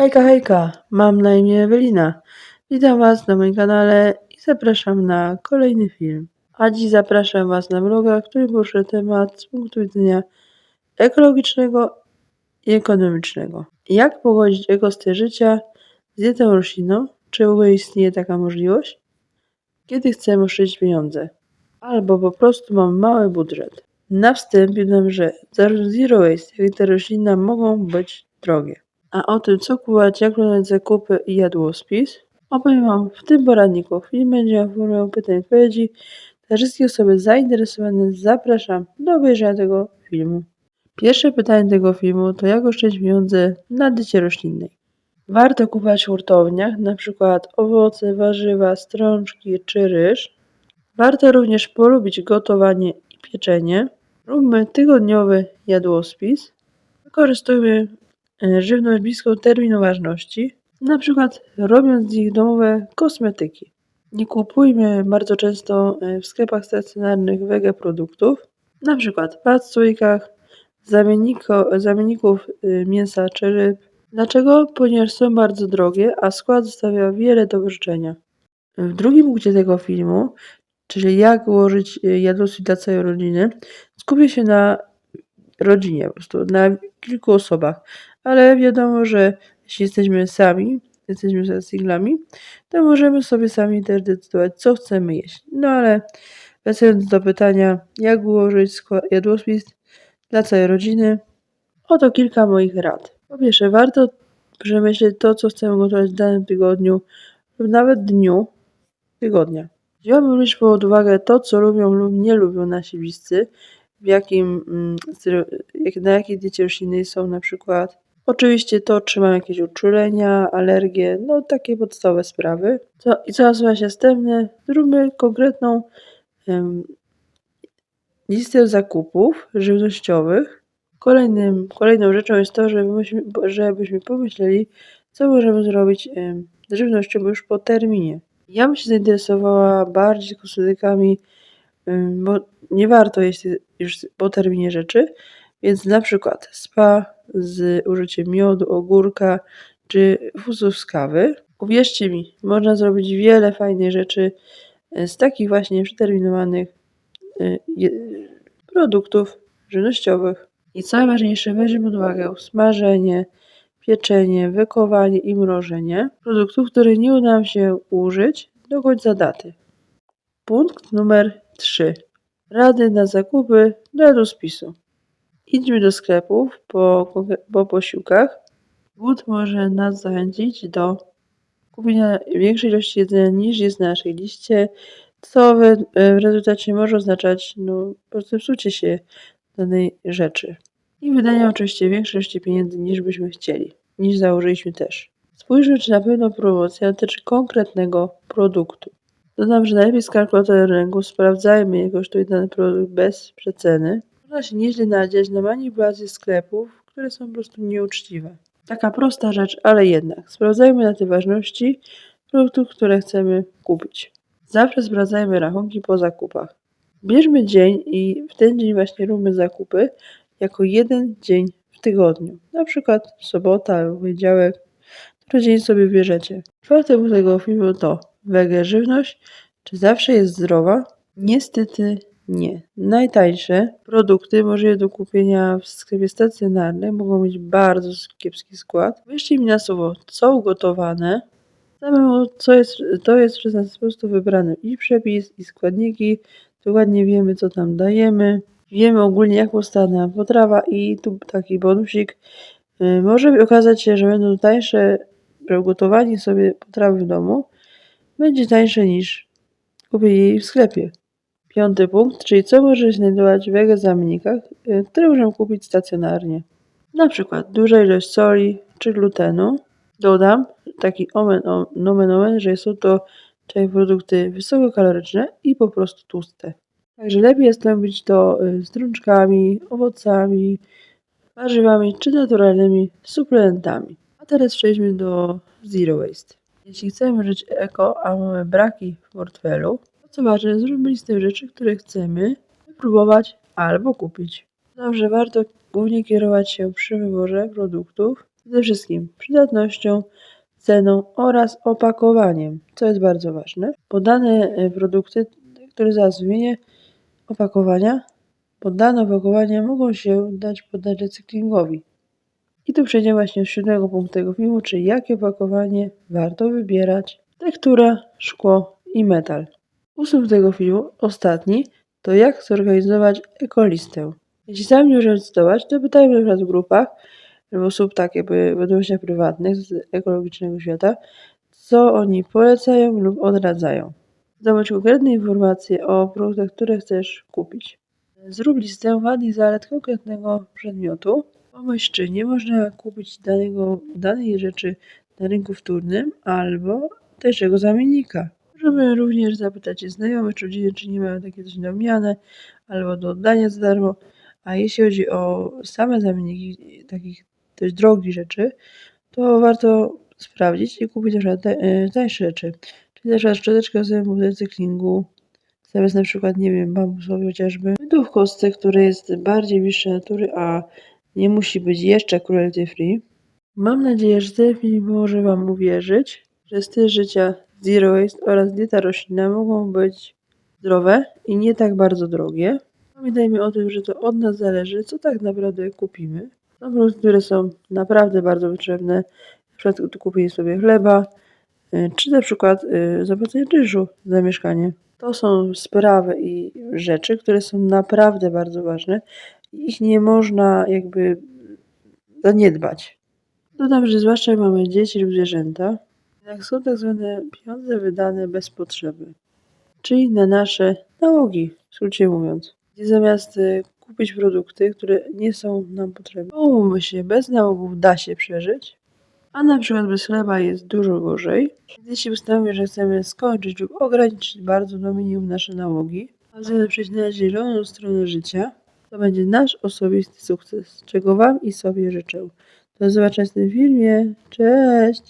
Hejka, hejka, mam na imię Ewelina. Witam Was na moim kanale i zapraszam na kolejny film. A dziś zapraszam Was na vloga, który poruszę temat z punktu widzenia ekologicznego i ekonomicznego. Jak pogodzić ekostyl życia z dietą roślinną? Czy w ogóle istnieje taka możliwość? Kiedy chcemy oszczędzić pieniądze? Albo po prostu mam mały budżet. Na wstępie dodam, że zarówno Zero Waste, jak i ta roślina mogą być drogie. A o tym, co kupować, jak planować zakupy i jadłospis, opowiem Wam w tym poradniku. Film będzie w formie pytań i odpowiedzi. Dla wszystkie osoby zainteresowane zapraszam do obejrzenia tego filmu. Pierwsze pytanie tego filmu to jak oszczędzić pieniądze na diecie roślinnej. Warto kupować w hurtowniach, np. owoce, warzywa, strączki czy ryż. Warto również polubić gotowanie i pieczenie. Róbmy tygodniowy jadłospis. Wykorzystujmy żywność bliską terminu ważności, na przykład robiąc z nich domowe kosmetyki. Nie kupujmy bardzo często e, w sklepach stacjonarnych wege produktów, na przykład w słoikach, zamienników y, mięsa czy ryb. Dlaczego? Ponieważ są bardzo drogie, a skład zostawia wiele do życzenia. W drugim punkcie tego filmu, czyli jak ułożyć jadłospis dla całej rodziny, skupię się na rodzinie, po prostu na kilku osobach. Ale wiadomo, że jeśli jesteśmy sami, jesteśmy singlami, to możemy sobie sami też decydować, co chcemy jeść. No ale wracając do pytania, jak ułożyć jadłospis dla całej rodziny, oto kilka moich rad. Po pierwsze, warto przemyśleć to, co chcemy gotować w danym tygodniu lub nawet dniu tygodnia. Wziąłem również pod uwagę to, co lubią lub nie lubią nasi bliscy, w jakim, mm, na jakiej diecie roślinnej są na przykład. Oczywiście to, czy mam jakieś uczulenia, alergie, no takie podstawowe sprawy. Co, I co nasuwa następne, zróbmy konkretną em, listę zakupów żywnościowych. Kolejnym, kolejną rzeczą jest to, żebyśmy, żebyśmy pomyśleli, co możemy zrobić em, z żywnością już po terminie. Ja bym się zainteresowała bardziej kosmetykami, bo nie warto jeść już po terminie rzeczy, więc na przykład spa z użyciem miodu, ogórka czy fusów z kawy. Uwierzcie mi, można zrobić wiele fajnych rzeczy e, z takich właśnie przeterminowanych e, produktów żywnościowych. I co najważniejsze, weźmy pod uwagę smażenie, pieczenie, wykowanie i mrożenie produktów, które nie uda nam się użyć do końca daty. Punkt numer 3. Rady na zakupy do jadłospisu. Idźmy do sklepów po, po posiłkach. Głód może nas zachęcić do kupienia większej ilości jedzenia niż jest na naszej liście, co w, w rezultacie może oznaczać no, po prostu psucie się danej rzeczy. I wydania oczywiście większej ilości pieniędzy niż byśmy chcieli, niż założyliśmy też. Spójrzmy, czy na pewno promocja dotyczy konkretnego produktu. Dodam, że najlepiej z kalkulatorem ręku sprawdzajmy, ile kosztuje dany produkt bez przeceny. Można się nieźle nadziać na manipulacje sklepów, które są po prostu nieuczciwe. Taka prosta rzecz, ale jednak. Sprawdzajmy na te ważności produktów, które chcemy kupić. Zawsze sprawdzajmy rachunki po zakupach. Bierzmy dzień i w ten dzień właśnie róbmy zakupy jako jeden dzień w tygodniu. Na przykład sobota albo poniedziałek, który dzień sobie bierzecie. Czwarty punkt tego filmu to wege żywność. Czy zawsze jest zdrowa? Niestety nie. Najtańsze produkty możliwe do kupienia w sklepie stacjonarnym mogą mieć bardzo kiepski skład. Wierzcie mi na słowo, co ugotowane, samemu co jest, to jest przez nas po prostu wybrany i przepis, i składniki. Dokładnie wiemy, co tam dajemy. Wiemy ogólnie, jak powstała potrawa i tu taki bonusik. Y, Może okazać się, że będą tańsze, że ugotowanie sobie potrawy w domu będzie tańsze niż kupienie jej w sklepie. Piąty punkt, czyli co może znajdować w wege zamiennikach, y, które możemy kupić stacjonarnie. Na przykład duża ilość soli czy glutenu. Dodam taki omen, o- nomen omen, że są to czyli produkty wysokokaloryczne i po prostu tłuste. Także lepiej jest robić to y, z drączkami, owocami, warzywami czy naturalnymi suplementami. A teraz przejdźmy do Zero Waste. Jeśli chcemy żyć eko, a mamy braki w portfelu, to co ważne, zróbmy listę rzeczy, które chcemy wypróbować albo kupić. Dobrze, warto głównie kierować się przy wyborze produktów Przede wszystkim przydatnością, ceną oraz opakowaniem, co jest bardzo ważne. Podane e, produkty, które zaraz wymienię, opakowania, podane opakowania mogą się dać poddać recyklingowi. I tu przejdziemy właśnie do siódmego punktu tego filmu, czyli jakie opakowanie warto wybierać. Tektura, szkło i metal. Ósmy tego filmu, ostatni, to jak zorganizować ekolistę. Jeśli sami nie możemy zdecydować, to pytajmy na w grupach lub osób tak jakby wiadomościach prywatnych z ekologicznego świata, co oni polecają lub odradzają. Zobacz konkretne informacje o produktach, które chcesz kupić. Zrób listę wad i zalet konkretnego przedmiotu. Pomyśl, czy nie można kupić danego, danej rzeczy na rynku wtórnym albo też jego zamiennika. Możemy również zapytać znajomych czy rodziny, czy nie mają takie coś na wymianę albo do oddania za darmo. A jeśli chodzi o same zamienniki takich dość drogich rzeczy, to warto sprawdzić i kupić na przykład e, tańsze rzeczy. Czyli na przykład szczoteczkę zębów do recyklingu, zamiast na przykład, nie wiem, bambusowy chociażby. Mydło w kostce, które jest bardziej bliższe natury, a nie musi być jeszcze cruelty free. Mam nadzieję, że ten może Wam uwierzyć, że styl życia zero waste oraz dieta roślinna mogą być zdrowe i nie tak bardzo drogie. Pamiętajmy o tym, że to od nas zależy, co tak naprawdę kupimy. Są produkty, które są naprawdę bardzo potrzebne, na przykład kupienie sobie chleba, y, czy na przykład y, zapłacenie czynszu za mieszkanie. To są sprawy i rzeczy, które są naprawdę bardzo ważne ich nie można jakby zaniedbać. Dodam, że zwłaszcza jak mamy dzieci lub zwierzęta, jak są tak zwane pieniądze wydane bez potrzeby, czyli na nasze nałogi, w skrócie mówiąc. Gdzie zamiast y, kupić produkty, które nie są nam potrzebne, umówmy się, bez nałogów da się przeżyć, a na przykład bez chleba jest dużo gorzej. Więc jeśli ustanowimy, że chcemy skończyć lub ograniczyć bardzo do minimum nasze nałogi, a chcemy przejść na zieloną stronę życia, to będzie nasz osobisty sukces, czego Wam i sobie życzę. Do zobaczenia w tym filmie. Cześć!